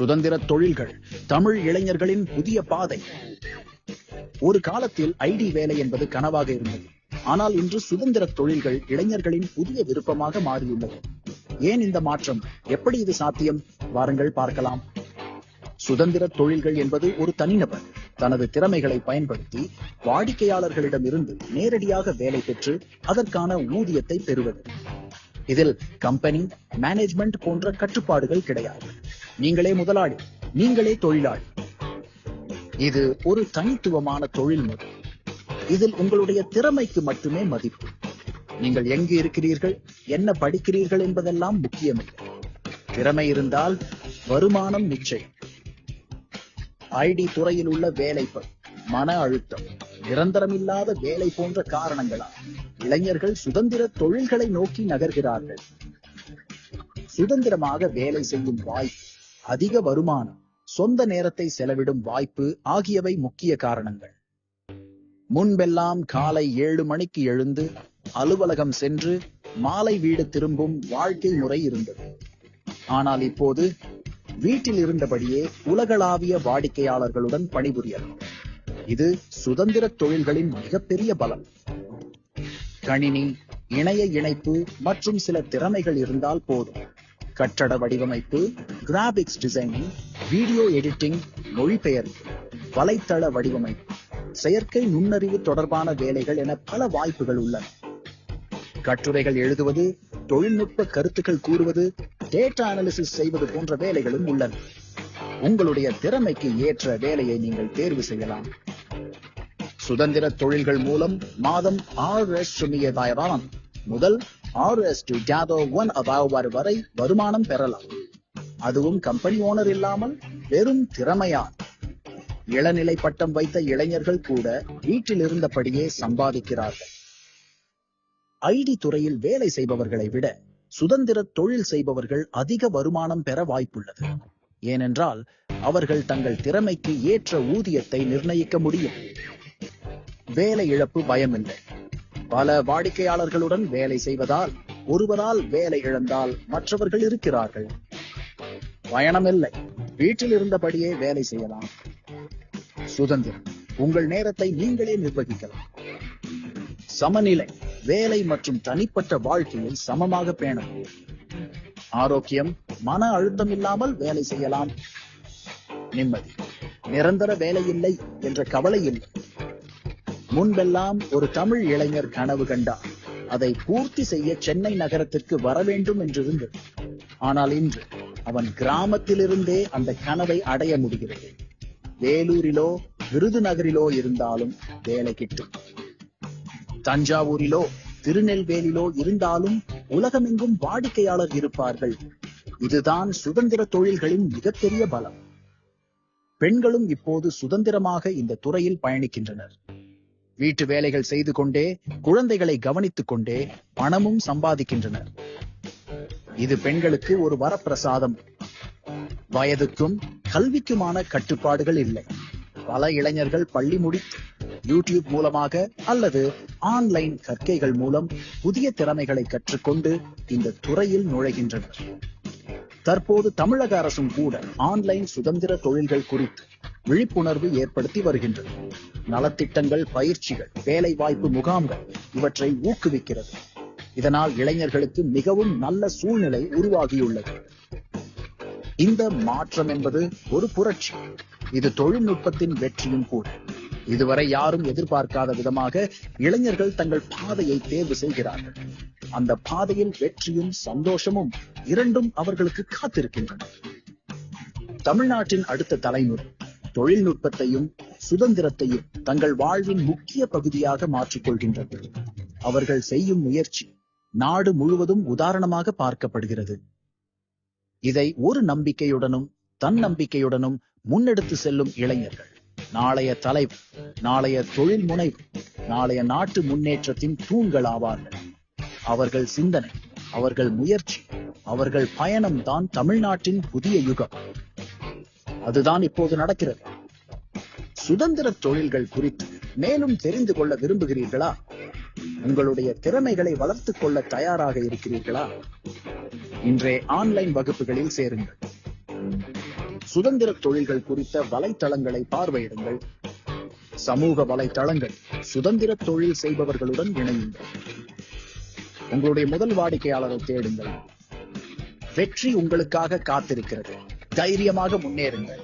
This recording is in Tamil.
சுதந்திர தொழில்கள் தமிழ் இளைஞர்களின் புதிய பாதை. ஒரு காலத்தில் ஐடி வேலை என்பது கனவாக இருந்தது. ஆனால் இன்று சுதந்திர தொழில்கள் இளைஞர்களின் புதிய விருப்பமாக மாறியுள்ளது. ஏன் இந்த மாற்றம்? எப்படி இது சாத்தியம்? வாருங்கள் பார்க்கலாம். சுதந்திர தொழில்கள் என்பது ஒரு தனிநபர். தனது திறமைகளை பயன்படுத்தி வாடிக்கையாளர்களிடம் இருந்து நேரடியாக வேலை பெற்று அதற்கான ஊதியத்தை பெறுவது. இதில் கம்பெனி மேனேஜ்மெண்ட் போன்ற கட்டுப்பாடுகள் கிடையாது. நீங்களே முதலாளி நீங்களே தொழிலாளி. இது ஒரு தனித்துவமான தொழில்முறை இதில் உங்களுடைய திறமைக்கு மட்டுமே மதிப்பு. நீங்கள் எங்கு இருக்கிறீர்கள் என்ன படிக்கிறீர்கள் என்பதெல்லாம் முக்கியமில்லை. திறமை இருந்தால் வருமானம் நிச்சயம். ஐடி துறையில் உள்ள வேலைப்பள் மன அழுத்தம் நிரந்தரமில்லாத வேலை போன்ற காரணங்களால் இளைஞர்கள் சுதந்திர தொழில்களை நோக்கி நகர்கிறார்கள். சுதந்திரமாக வேலை செய்யும் வாய்ப்பு அதிக வருமானம் சொந்த நேரத்தை செலவிடும் வாய்ப்பு ஆகியவை முக்கிய காரணங்கள். முன்பெல்லாம் காலை ஏழு மணிக்கு எழுந்து அலுவலகம் சென்று மாலை வீடு திரும்பும் வாழ்க்கை முறை இருந்தது. ஆனால் இப்போது வீட்டில் இருந்தபடியே உலகளாவிய வாடிக்கையாளர்களுடன் பணிபுரியலாம். இது சுதந்திர தொழில்களின் மிகப்பெரிய பலம். கணினி இணைய இணைப்பு மற்றும் சில திறமைகள் இருந்தால் போதும். கட்டட வடிவமைப்பு கிராபிக்ஸ் டிசைனிங் வீடியோ எடிட்டிங் மொழிபெயர்ப்பு வலைத்தள வடிவமைப்பு செயற்கை நுண்ணறிவு தொடர்பான வேலைகள் என பல வாய்ப்புகள் உள்ளன. கட்டுரைகள் எழுதுவது தொழில்நுட்ப கருத்துக்கள் கூறுவது டேட்டா அனாலிசிஸ் செய்வது போன்ற வேலைகளும் உள்ளன. உங்களுடைய திறமைக்கு ஏற்ற வேலையை நீங்கள் தேர்வு செய்யலாம். சுதந்திர தொழில்கள் மூலம் மாதம் ஆறு சுமியதாயிரம் முதல் ஆறு எஸ் டு ஜாதோ ஒன் அதாவது வரை வருமானம் பெறலாம். அதுவும் கம்பெனி ஓனர் இல்லாமல் வெறும் திறமையால் இளநிலை பட்டம் வைத்த இளைஞர்கள் கூட வீட்டில் இருந்தபடியே சம்பாதிக்கிறார்கள். ஐடி துறையில் வேலை செய்பவர்களை விட சுதந்திர தொழில் செய்பவர்கள் அதிக வருமானம் பெற வாய்ப்புள்ளது. ஏனென்றால் அவர்கள் தங்கள் திறமைக்கு ஏற்ற ஊதியத்தை நிர்ணயிக்க முடியும். வேலை இழப்பு பயமில்லை. பல வாடிக்கையாளர்களுடன் வேலை செய்வதால் ஒருவரால் வேலை இழந்தால் மற்றவர்கள் இருக்கிறார்கள். பயணமில்லை. வீட்டில் இருந்தபடியே வேலை செய்யலாம். சுதந்திரம். உங்கள் நேரத்தை நீங்களே நிர்வகிக்கலாம். சமநிலை. வேலை மற்றும் தனிப்பட்ட வாழ்க்கையில் சமமாக பேணும் ஆரோக்கியம். மன அழுத்தம் இல்லாமல் வேலை செய்யலாம். நிம்மதி. நிரந்தர வேலை இல்லை என்ற கவலை இல்லை. முன்பெல்லாம் ஒரு தமிழ் இளைஞர் கனவு கண்டார். அதை பூர்த்தி செய்ய சென்னை நகரத்திற்கு வர வேண்டும் என்றிருந்தது. ஆனால் இன்று அவன் கிராமத்திலிருந்தே அந்த கனவை அடைய முடிகிறது. வேலூரிலோ விருதுநகரிலோ இருந்தாலும் வேலை கிட்டும். தஞ்சாவூரிலோ திருநெல்வேலிலோ இருந்தாலும் உலகமெங்கும் வாடிக்கையாளர் இருப்பார்கள். இதுதான் சுதந்திர தொழில்களின் மிகப்பெரிய பலம். பெண்களும் இப்போது சுதந்திரமாக இந்த துறையில் பயணிக்கின்றனர். வீட்டு வேலைகள் செய்து கொண்டே குழந்தைகளை கவனித்துக் கொண்டே பணமும் சம்பாதிக்கின்றனர். இது பெண்களுக்கு ஒரு வரப்பிரசாதம். வயதுக்கும் கல்விக்குமான கட்டுப்பாடுகள் இல்லை. பல இளைஞர்கள் பள்ளி முடித்து யூடியூப் மூலமாக அல்லது ஆன்லைன் கற்கைகள் மூலம் புதிய திறமைகளை கற்றுக்கொண்டு இந்த துறையில் நுழைகின்றனர். தற்போது தமிழக அரசும் கூட ஆன்லைன் சுதந்திர தொழில்கள் குறித்து விழிப்புணர்வு ஏற்படுத்தி வருகின்றது. நலத்திட்டங்கள் பயிற்சிகள் வேலைவாய்ப்பு முகாம்கள் இவற்றை ஊக்குவிக்கிறது. இதனால் இளைஞர்களுக்கு மிகவும் நல்ல சூழ்நிலை உருவாகியுள்ளது. இந்த மாற்றம் என்பது ஒரு புரட்சி. இது தொழில்நுட்பத்தின் வெற்றியும் கூட. இதுவரை யாரும் எதிர்பார்க்காத விதமாக இளைஞர்கள் தங்கள் பாதையை தேர்வு செய்கிறார்கள். அந்த பாதையில் வெற்றியும் சந்தோஷமும் இரண்டும் அவர்களுக்கு காத்திருக்கின்றன. தமிழ்நாட்டின் அடுத்த தலைமுறை தொழில்நுட்பத்தையும் சுதந்திரத்தையும் தங்கள் வாழ்வின் முக்கிய பகுதியாக மாற்றிக்கொள்கின்றனர் அவர்கள் செய்யும் முயற்சி நாடு முழுவதும் உதாரணமாக பார்க்கப்படுகிறது. இதை ஒரு நம்பிக்கையுடனும் தன்னம்பிக்கையுடனும் முன்னெடுத்து செல்லும் இளைஞர்கள். நாளைய தலைவர் நாளைய தொழில் முனைவு நாளைய நாட்டு முன்னேற்றத்தின் தூண்கள் ஆவார்கள். அவர்கள் சிந்தனை அவர்கள் முயற்சி அவர்கள் பயணம் தான் தமிழ்நாட்டின் புதிய யுகம். அதுதான் இப்போது நடக்கிறது. சுதந்திர தொழில்கள் குறித்து மேலும் தெரிந்து கொள்ள விரும்புகிறீர்களா? உங்களுடைய திறமைகளை வளர்த்துக் கொள்ள தயாராக இருக்கிறீர்களா? இன்றைய ஆன்லைன் வகுப்புகளில் சேருங்கள். சுதந்திர தொழில்கள் குறித்த வலைத்தளங்களை பார்வையிடுங்கள். சமூக வலைத்தளங்கள் சுதந்திர தொழில் செய்பவர்களுடன் இணையுங்கள். உங்களுடைய முதல் வாடிக்கையாளரை தேடுங்கள். வெற்றி உங்களுக்காக காத்திருக்கிறது. தைரியமாக முன்னேறுங்கள்.